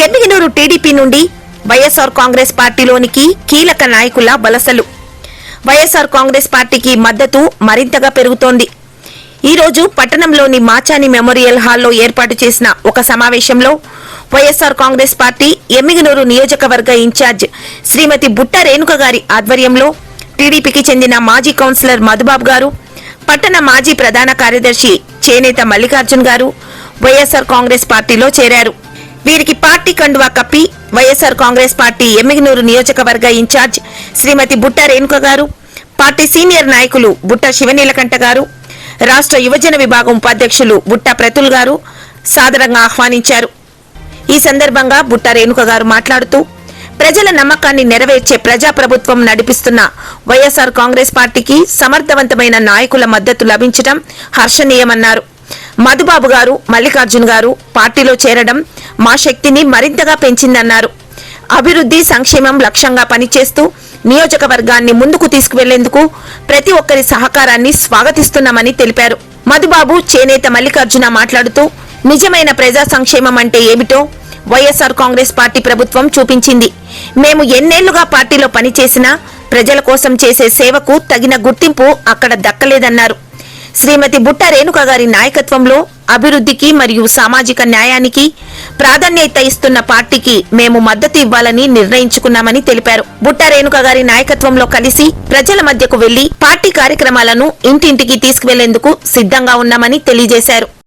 Emmiganur TDP నుండి వైఎస్ఆర్ కాంగ్రెస్ పార్టీలోనికి కీలక నాయకుల వలసలు. వైఎస్ఆర్ కాంగ్రెస్ పార్టీకి మద్దతు మరింతగా పెరుగుతోంది. ఈ రోజు పట్టణంలోని మాచాని మెమోరియల్ హాల్లో ఏర్పాటు చేసిన ఒక సమావేశంలో వైఎస్ఆర్ కాంగ్రెస్ పార్టీ ఎమ్మిగనూరు నియోజకవర్గ ఇన్ఛార్జ్ శ్రీమతి బుట్ట రేణుక గారి ఆధ్వర్యంలో టీడీపీకి చెందిన మాజీ కౌన్సిలర్ మధుబాబు గారు పట్టణ మాజీ ప్రధాన కార్యదర్శి చేనేత మల్లికార్జున్ గారు వైఎస్ఆర్ కాంగ్రెస్ పార్టీలో చేరారు. వీరికి పార్టీ కండువా కప్పి వైఎస్ఆర్ కాంగ్రెస్ పార్టీ ఎమ్మిగనూరు నియోజకవర్గ ఇన్ఛార్జ్ శ్రీమతి బుట్ట రేణుక గారు పార్టీ సీనియర్ నాయకులు బుట్ట శివనీలకంఠ గారు రాష్ట్ర యువజన విభాగం ఉపాధ్యక్షులు బుట్ట ప్రతుల్ గారు సాదరంగా ఆహ్వానించారు. ఈ సందర్భంగా బుట్ట రేణుక గారు మాట్లాడుతూ ప్రజల నమ్మకాన్ని నెరవేర్చే ప్రజాప్రభుత్వం నడిపిస్తున్న వైఎస్ఆర్ కాంగ్రెస్ పార్టీకి సమర్థవంతమైన నాయకుల మద్దతు లభించడం హర్షణీయమన్నారు. మధుబాబు గారు మల్లికార్జున్ గారు పార్టీలో చేరడం మా శక్తిని మరింతగా పెంచిందన్నారు. అభివృద్ధి సంక్షేమం లక్ష్యంగా పనిచేస్తూ నియోజకవర్గాన్ని ముందుకు తీసుకువెళ్ళేందుకు ప్రతి ఒక్కరి సహకారాన్ని స్వాగతిస్తున్నామని తెలిపారు. మధుబాబు చేనేత మల్లికార్జున మాట్లాడుతూ నిజమైన ప్రజా సంక్షేమం అంటే ఏమిటో వైఎస్ఆర్ కాంగ్రెస్ పార్టీ ప్రభుత్వం చూపించింది. మేము ఎన్నేళ్ళుగా పార్టీలో పనిచేసినా ప్రజల కోసం చేసే సేవకు తగిన గుర్తింపు అక్కడ దక్కలేదన్నారు. శ్రీమతి బుట్ట రేణుక గారి నాయకత్వంలో అభివృద్ధికి మరియు సామాజిక న్యాయానికి ప్రాధాన్యత ఇస్తున్న పార్టీకి మేము మద్దతు ఇవ్వాలని నిర్ణయించుకున్నామని తెలిపారు. బుట్ట రేణుక గారి నాయకత్వంలో కలిసి ప్రజల మధ్యకు వెళ్ళి పార్టీ కార్యక్రమాలను ఇంటింటికి తీసుకువెళ్ళేందుకు సిద్ధంగా ఉన్నామని తెలియజేశారు.